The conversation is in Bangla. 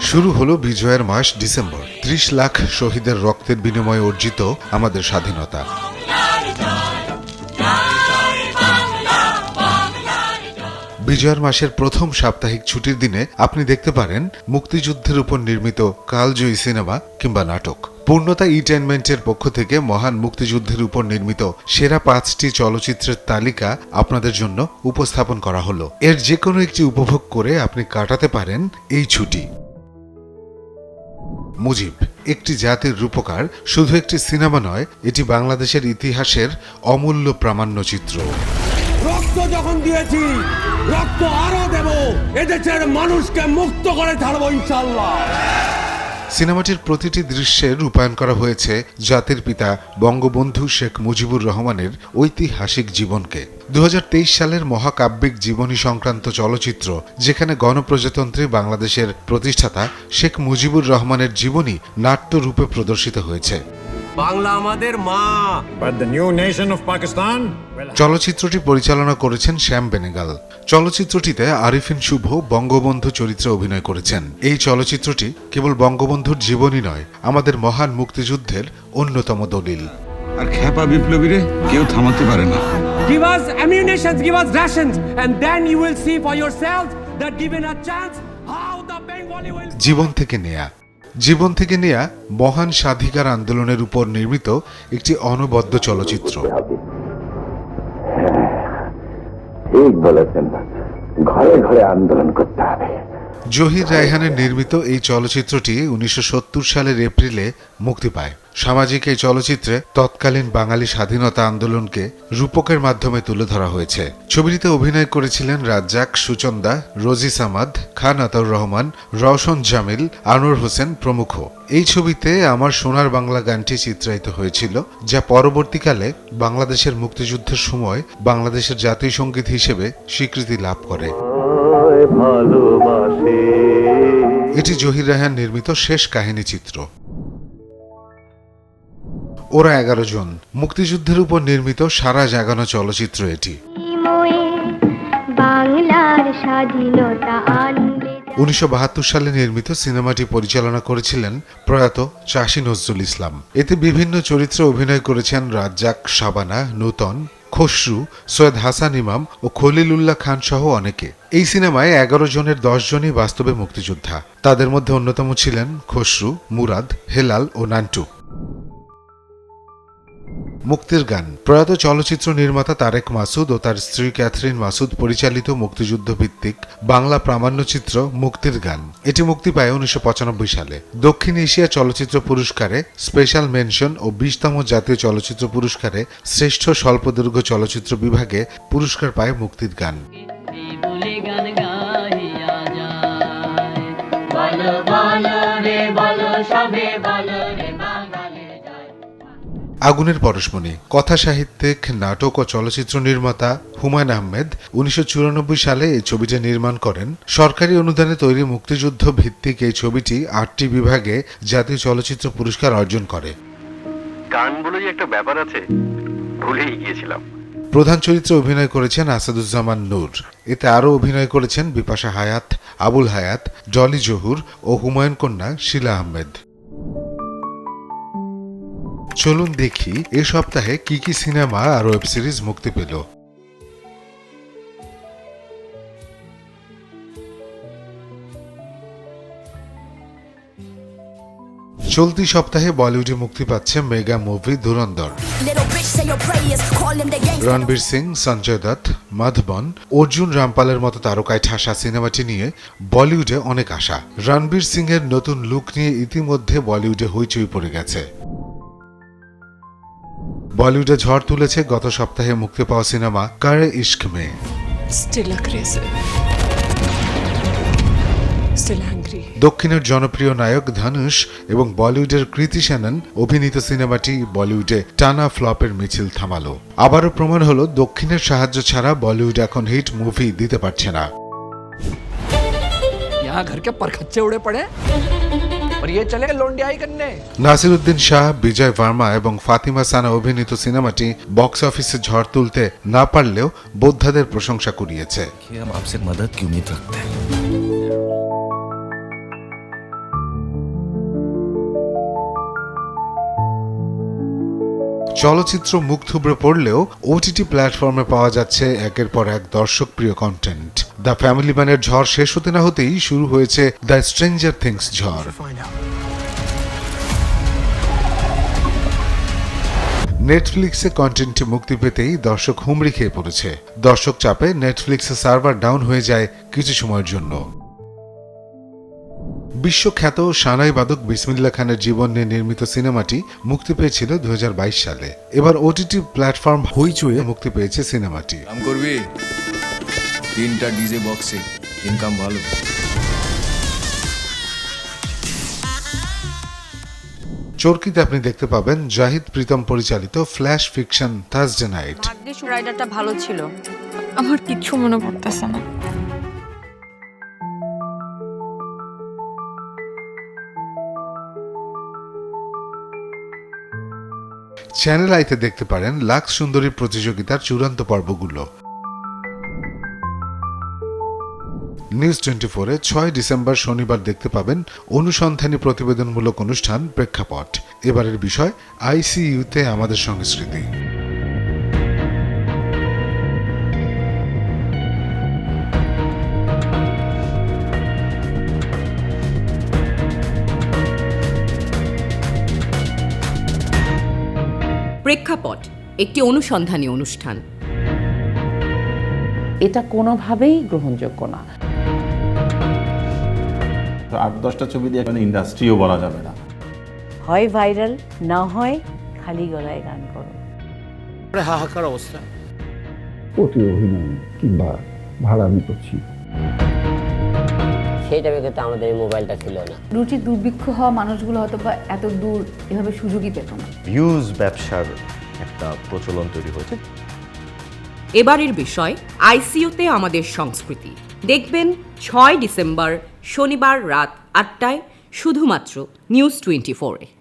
শুরু হলো বিজয়ের মাস ডিসেম্বর। ত্রিশ লাখ শহীদের রক্তের বিনিময়ে অর্জিত আমাদের স্বাধীনতা। বিজয়ের মাসের প্রথম সাপ্তাহিক ছুটির দিনে আপনি দেখতে পারেন মুক্তিযুদ্ধের উপর নির্মিত কালজয়ী সিনেমা কিংবা নাটক। পূর্ণতা ইন্টারটেনমেন্টের পক্ষ থেকে মহান মুক্তিযুদ্ধের উপর নির্মিত সেরা পাঁচটি চলচ্চিত্রের তালিকা আপনাদের জন্য উপস্থাপন করা হলো। এর যে কোনো একটি উপভোগ করে আপনি কাটাতে পারেন এই ছুটি। মুজিব, একটি জাতির রূপকার, শুধু একটি সিনেমা নয়, এটি বাংলাদেশের ইতিহাসের অমূল্য প্রামাণ্য চিত্র। রক্ত যখন দিয়েছি, রক্ত আরও দেব, এদেশের মানুষকে মুক্ত করে ছাড়বো ইনশাল্লাহ সিনেমাটির প্রতিটি দৃশ্যে রূপায়ণ করা হয়েছে জাতির পিতা বঙ্গবন্ধু শেখ মুজিবুর রহমানের ঐতিহাসিক জীবনকে। দুহাজার তেইশ সালের মহাকাব্যিক জীবনী সংক্রান্ত চলচ্চিত্র, যেখানে গণপ্রজাতন্ত্রী বাংলাদেশের প্রতিষ্ঠাতা শেখ মুজিবুর রহমানের জীবনী নাট্যরূপে প্রদর্শিত হয়েছে। বাংলা আমাদের মা। But the new nation of Pakistan? Will চলচ্চিত্রটি পরিচালনা করেছেন শ্যাম বেনেগাল। চলচ্চিত্রটিতে আরিফিন শুভ বঙ্গবন্ধু চরিত্রে অভিনয় করেছেন। এই চলচ্চিত্রটি কেবল বঙ্গবন্ধুর জীবনী নয় আমাদের মহান মুক্তিযুদ্ধের অন্যতম দলিল। আর খ্যাপা বিপ্লবীরে কেউ থামাতে পারে না। Give us ammunition give us rations and then you will see for yourselves that given a chance how the bengali will জীবন থেকে নেয়া। জীবন থেকে নেয়া মহান স্বাধিকার আন্দোলনের উপর নির্মিত একটি অনবদ্য চলচ্চিত্র। ঠিক বলেছেন ঘরে ঘরে আন্দোলন করতে হবে। জহির রায়হানের নির্মিত এই চলচ্চিত্রটি উনিশশো সত্তর সালের এপ্রিলে মুক্তি পায়। সামাজিক এই চলচ্চিত্রে তৎকালীন বাঙালি স্বাধীনতা আন্দোলনকে রূপকের মাধ্যমে তুলে ধরা হয়েছে। ছবিটিতে অভিনয় করেছিলেন রাজ্জাক সুচন্দা রোজি সামাদ খান আতাউর রহমান রওশন জামিল আনোয়ার হোসেন প্রমুখ। এই ছবিতে আমার সোনার বাংলা গানটি চিত্রায়িত হয়েছিল যা পরবর্তীকালে বাংলাদেশের মুক্তিযুদ্ধের সময় বাংলাদেশের জাতীয় সংগীত হিসেবে স্বীকৃতি লাভ করে। এটি জহির রায়হান নির্মিত শেষ কাহিনী চিত্র। ওরা এগারো জন। মুক্তিযুদ্ধের উপর নির্মিত সারা জাগানো চলচ্চিত্র এটি। উনিশশো সালে নির্মিত সিনেমাটি পরিচালনা করেছিলেন প্রয়াত চাষী নজরুল ইসলাম। এতে বিভিন্ন চরিত্রে অভিনয় করেছেন রাজ্জাক শাবানা নূতন খসরু সৈয়দ হাসান ইমাম ও খলিলুল্লাহ খান সহ অনেকে। এই সিনেমায় এগারো জনের দশ জনই বাস্তবে মুক্তিযোদ্ধা। তাদের মধ্যে অন্যতম ছিলেন খসরু মুরাদ হেলাল ও নান্টু। মুক্তির গান। প্রয়াত চলচ্চিত্র নির্মাতা তারেক মাসুদ ও তার স্ত্রী ক্যাথরিন মাসুদ পরিচালিত মুক্তিযুদ্ধ ভিত্তিক বাংলা প্রামাণ্যচিত্র মুক্তির গান। এটি মুক্তি পায় উনিশশো পঁচানব্বই সালে। দক্ষিণ এশিয়া চলচ্চিত্র পুরস্কারে স্পেশাল মেনশন ও বিশতম জাতীয় চলচ্চিত্র পুরস্কারে শ্রেষ্ঠ স্বল্পদৈর্ঘ্য চলচ্চিত্র বিভাগে পুরস্কার পায় মুক্তির গান। সবে রে। আগুনের পরশমণি। কথা সাহিত্যিক নাটক ও চলচ্চিত্র নির্মাতা হুমায়ুন আহমেদ উনিশশো চুরানব্বই সালে এই ছবিটি নির্মাণ করেন। সরকারি অনুদানে তৈরি মুক্তিযুদ্ধ ভিত্তিক এই ছবিটি আটটি বিভাগে জাতীয় চলচ্চিত্র পুরস্কার অর্জন করে। গান বলে একটা ব্যাপার আছে ভুলেই গিয়েছিলাম। প্রধান চরিত্রে অভিনয় করেছেন আসাদুজ্জামান নূর। এতে আরও অভিনয় করেছেন বিপাশা হায়াত আবুল হায়াত জলি জহুর ও হুমায়ুন কন্যা শিলা আহমেদ। চলুন দেখি এ সপ্তাহে কি কি সিনেমা আর ওয়েব সিরিজ মুক্তি পেল। চলতি সপ্তাহে বলিউডে মুক্তি পাচ্ছে mega movie Dhurandhar. Gangster. Ranveer Singh Sanjay Dutt Madhavan Arjun রামপালের মতো তারকায় ঠাসা সিনেমাটি নিয়ে বলিউডে অনেক আশা। রণবীর সিং এর নতুন লুক নিয়ে ইতিমধ্যে বলিউডে হইচই পড়ে গেছে। বলিউডে ঝড় তুলেছে গত সপ্তাহে মুক্তি পাওয়া সিনেমা কারে ইশক মে? দক্ষিণের জনপ্রিয় নায়ক ধানুষ এবং বলিউডের কৃতি শ্যানন অভিনীত সিনেমাটি বলিউডে টানা ফ্লপের মিছিল থামালো। আবারও প্রমাণ হলো দক্ষিণের সাহায্য ছাড়া বলিউড এখন হিট মুভি দিতে পারছে না। ঘর কে পড়ে और ये चले लोंडियाई करने নাসিরুদ্দিন শাহ বিজয় ভার্মা এবং ফাতিমা সানা অভিনীত সিনেমাটি বক্স অফিসে ঝড় তুলতে না পারলেও বোদ্ধাদের প্রশংসা কুড়িয়েছে हम आपसे मदद की उम्मीद रखते চলচ্চিত্র মুখ থুবড়ে পড়লেও ওটিটি প্ল্যাটফর্মে পাওয়া যাচ্ছে একের পর এক দর্শক প্রিয় কন্টেন্ট দ্য ফ্যামিলি ম্যানের ঝড় শেষ হতে না হতেই শুরু হয়েছে দ্য স্ট্রেঞ্জার থিংস ঝড়। নেটফ্লিক্সে কন্টেন্টটি মুক্তি পেতেই দর্শক হুমড়ি খেয়ে পড়েছে। দর্শক চাপে নেটফ্লিক্সে সার্ভার ডাউন হয়ে যায় কিছু সময়ের জন্য। বিশ্বখ্যাত সানাই বাদক বিসমিল্লা খানের জীবন নিয়ে নির্মিত সিনেমাটি মুক্তি পেয়েছিল দু হাজার বাইশ সালে। এবার ওটিটি প্ল্যাটফর্ম হইচুয়ে মুক্তি পেয়েছে সিনেমাটি। কাম করবি? তিনটা ডিজে বক্সে ইনকাম ভালো। চরকিতে আপনি দেখতে পাবেন জাহিদ প্রীতম পরিচালিত ফ্ল্যাশ ফিকশন থার্সডে নাইট রাইডারটা ভালো ছিল। আমার কিচ্ছু মনে পড়তেছে না। চ্যানেল আইতে দেখতে পারেন লাক্স সুন্দরী প্রতিযোগিতার চূড়ান্ত পর্বগুলো। নিউজ টোয়েন্টি ফোরে ছয় ডিসেম্বর শনিবার দেখতে পাবেন অনুসন্ধানী প্রতিবেদনমূলক অনুষ্ঠান প্রেক্ষাপট। এবারের বিষয় আইসিইউতে আমাদের সংস্কৃতি। একটি অনুসন্ধানী অনুষ্ঠান। এটা কোনোভাবেই গ্রহণযোগ্য না। আট দশটা ছবি দিয়ে এখানে ইন্ডাস্ট্রিও বলা যাবে না। হয় ভাইরাল না হয় খালি গলায় গান করো। প্রতি অভিনয় কিংবা ভাড়া আমি করছি। সেই টাইমে কিন্তু আমাদের এই মোবাইলটা ছিল না। রুচি দুর্ভিক্ষ হওয়া মানুষগুলো হয়তো বা এত দূর এভাবে সুযোগই পেত না। ভিউজ ব্যবসার একটা প্রচলন তৈরি হয়েছে। এবারের বিষয়, আইসিইউতে আমাদের সংস্কৃতি। দেখবেন ছয় ডিসেম্বর শনিবার রাত আটটায় শুধুমাত্র নিউজ টোয়েন্টি ফোরে